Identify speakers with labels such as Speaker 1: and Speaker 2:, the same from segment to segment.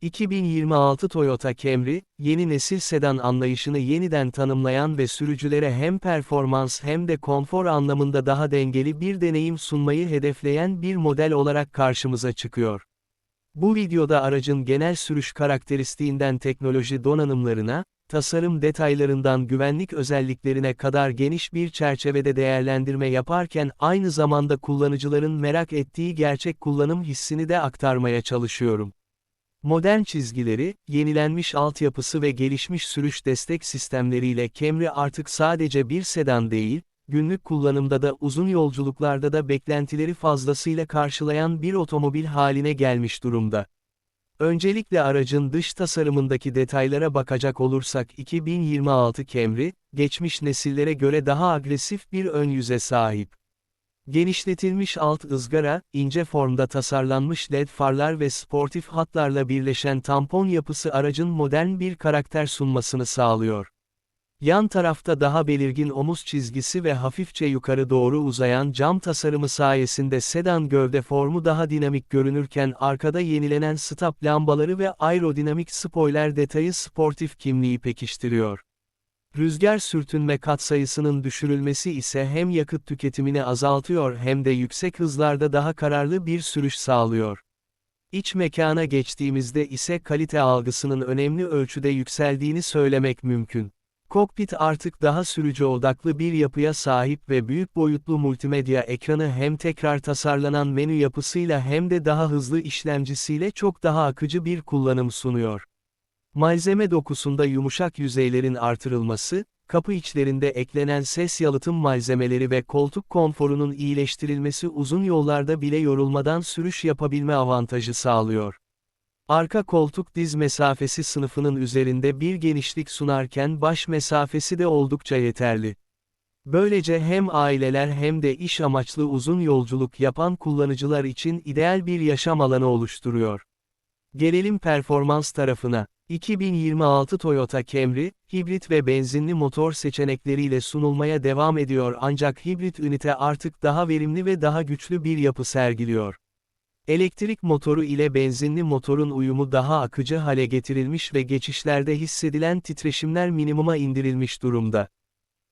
Speaker 1: 2026 Toyota Camry, yeni nesil sedan anlayışını yeniden tanımlayan ve sürücülere hem performans hem de konfor anlamında daha dengeli bir deneyim sunmayı hedefleyen bir model olarak karşımıza çıkıyor. Bu videoda aracın genel sürüş karakteristiğinden teknoloji donanımlarına, tasarım detaylarından güvenlik özelliklerine kadar geniş bir çerçevede değerlendirme yaparken aynı zamanda kullanıcıların merak ettiği gerçek kullanım hissini de aktarmaya çalışıyorum. Modern çizgileri, yenilenmiş altyapısı ve gelişmiş sürüş destek sistemleriyle Camry artık sadece bir sedan değil, günlük kullanımda da uzun yolculuklarda da beklentileri fazlasıyla karşılayan bir otomobil haline gelmiş durumda. Öncelikle aracın dış tasarımındaki detaylara bakacak olursak 2026 Camry, geçmiş nesillere göre daha agresif bir ön yüze sahip. Genişletilmiş alt ızgara, ince formda tasarlanmış led farlar ve sportif hatlarla birleşen tampon yapısı aracın modern bir karakter sunmasını sağlıyor. Yan tarafta daha belirgin omuz çizgisi ve hafifçe yukarı doğru uzayan cam tasarımı sayesinde sedan gövde formu daha dinamik görünürken arkada yenilenen stop lambaları ve aerodinamik spoiler detayı sportif kimliği pekiştiriyor. Rüzgar sürtünme katsayısının düşürülmesi ise hem yakıt tüketimini azaltıyor hem de yüksek hızlarda daha kararlı bir sürüş sağlıyor. İç mekana geçtiğimizde ise kalite algısının önemli ölçüde yükseldiğini söylemek mümkün. Kokpit artık daha sürücü odaklı bir yapıya sahip ve büyük boyutlu multimedya ekranı hem tekrar tasarlanan menü yapısıyla hem de daha hızlı işlemcisiyle çok daha akıcı bir kullanım sunuyor. Malzeme dokusunda yumuşak yüzeylerin artırılması, kapı içlerinde eklenen ses yalıtım malzemeleri ve koltuk konforunun iyileştirilmesi uzun yollarda bile yorulmadan sürüş yapabilme avantajı sağlıyor. Arka koltuk diz mesafesi sınıfının üzerinde bir genişlik sunarken baş mesafesi de oldukça yeterli. Böylece hem aileler hem de iş amaçlı uzun yolculuk yapan kullanıcılar için ideal bir yaşam alanı oluşturuyor. Gelelim performans tarafına. 2026 Toyota Camry, hibrit ve benzinli motor seçenekleriyle sunulmaya devam ediyor ancak hibrit ünite artık daha verimli ve daha güçlü bir yapı sergiliyor. Elektrik motoru ile benzinli motorun uyumu daha akıcı hale getirilmiş ve geçişlerde hissedilen titreşimler minimuma indirilmiş durumda.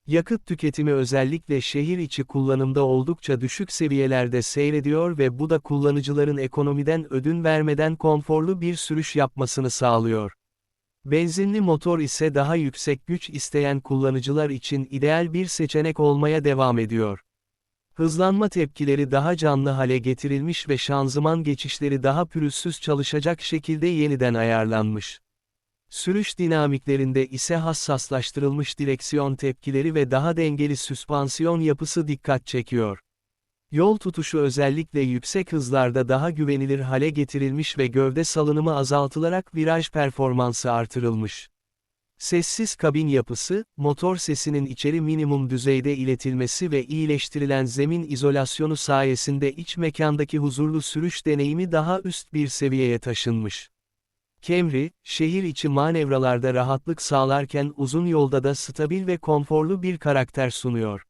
Speaker 1: Yakıt tüketimi özellikle şehir içi kullanımda oldukça düşük seviyelerde seyrediyor ve bu da kullanıcıların ekonomiden ödün vermeden konforlu bir sürüş yapmasını sağlıyor. Benzinli motor ise daha yüksek güç isteyen kullanıcılar için ideal bir seçenek olmaya devam ediyor. Hızlanma tepkileri daha canlı hale getirilmiş ve şanzıman geçişleri daha pürüzsüz çalışacak şekilde yeniden ayarlanmış. Sürüş dinamiklerinde ise hassaslaştırılmış direksiyon tepkileri ve daha dengeli süspansiyon yapısı dikkat çekiyor. Yol tutuşu özellikle yüksek hızlarda daha güvenilir hale getirilmiş ve gövde salınımı azaltılarak viraj performansı artırılmış. Sessiz kabin yapısı, motor sesinin içeri minimum düzeyde iletilmesi ve iyileştirilen zemin izolasyonu sayesinde iç mekandaki huzurlu sürüş deneyimi daha üst bir seviyeye taşınmış. Camry, şehir içi manevralarda rahatlık sağlarken uzun yolda da stabil ve konforlu bir karakter sunuyor.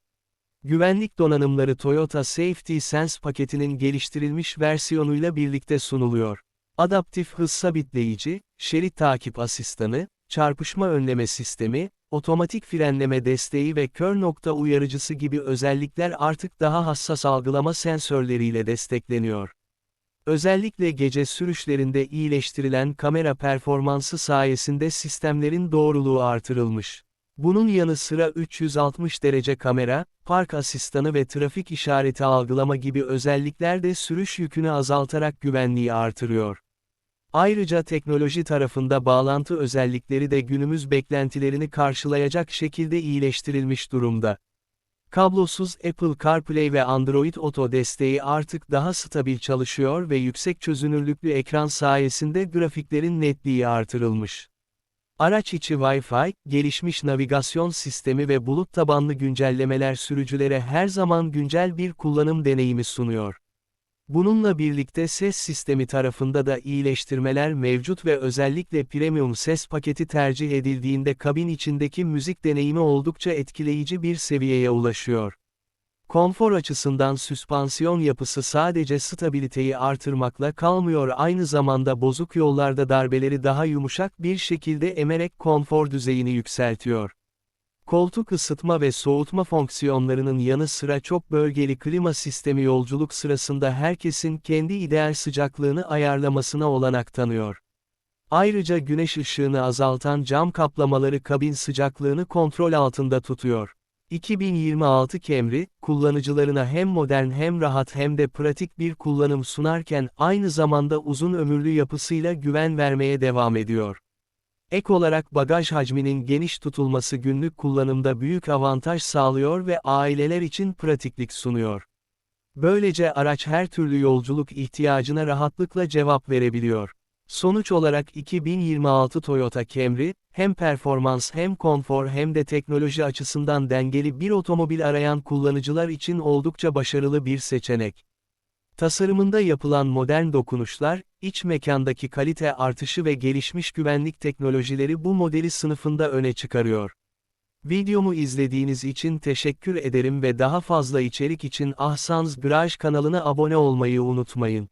Speaker 1: Güvenlik donanımları Toyota Safety Sense paketinin geliştirilmiş versiyonuyla birlikte sunuluyor. Adaptif hız sabitleyici, şerit takip asistanı, çarpışma önleme sistemi, otomatik frenleme desteği ve kör nokta uyarıcısı gibi özellikler artık daha hassas algılama sensörleriyle destekleniyor. Özellikle gece sürüşlerinde iyileştirilen kamera performansı sayesinde sistemlerin doğruluğu artırılmış. Bunun yanı sıra 360 derece kamera, park asistanı ve trafik işareti algılama gibi özellikler de sürüş yükünü azaltarak güvenliği artırıyor. Ayrıca teknoloji tarafında bağlantı özellikleri de günümüz beklentilerini karşılayacak şekilde iyileştirilmiş durumda. Kablosuz Apple CarPlay ve Android Auto desteği artık daha stabil çalışıyor ve yüksek çözünürlüklü ekran sayesinde grafiklerin netliği artırılmış. Araç içi Wi-Fi, gelişmiş navigasyon sistemi ve bulut tabanlı güncellemeler sürücülere her zaman güncel bir kullanım deneyimi sunuyor. Bununla birlikte ses sistemi tarafında da iyileştirmeler mevcut ve özellikle premium ses paketi tercih edildiğinde kabin içindeki müzik deneyimi oldukça etkileyici bir seviyeye ulaşıyor. Konfor açısından süspansiyon yapısı sadece stabiliteyi artırmakla kalmıyor aynı zamanda bozuk yollarda darbeleri daha yumuşak bir şekilde emerek konfor düzeyini yükseltiyor. Koltuk ısıtma ve soğutma fonksiyonlarının yanı sıra çok bölgeli klima sistemi yolculuk sırasında herkesin kendi ideal sıcaklığını ayarlamasına olanak tanıyor. Ayrıca güneş ışığını azaltan cam kaplamaları kabin sıcaklığını kontrol altında tutuyor. 2026 Camry, kullanıcılarına hem modern hem rahat hem de pratik bir kullanım sunarken aynı zamanda uzun ömürlü yapısıyla güven vermeye devam ediyor. Ek olarak bagaj hacminin geniş tutulması günlük kullanımda büyük avantaj sağlıyor ve aileler için pratiklik sunuyor. Böylece araç her türlü yolculuk ihtiyacına rahatlıkla cevap verebiliyor. Sonuç olarak 2026 Toyota Camry, hem performans hem konfor hem de teknoloji açısından dengeli bir otomobil arayan kullanıcılar için oldukça başarılı bir seçenek. Tasarımında yapılan modern dokunuşlar, iç mekandaki kalite artışı ve gelişmiş güvenlik teknolojileri bu modeli sınıfında öne çıkarıyor. Videomu izlediğiniz için teşekkür ederim ve daha fazla içerik için Ahsanz Garaj kanalına abone olmayı unutmayın.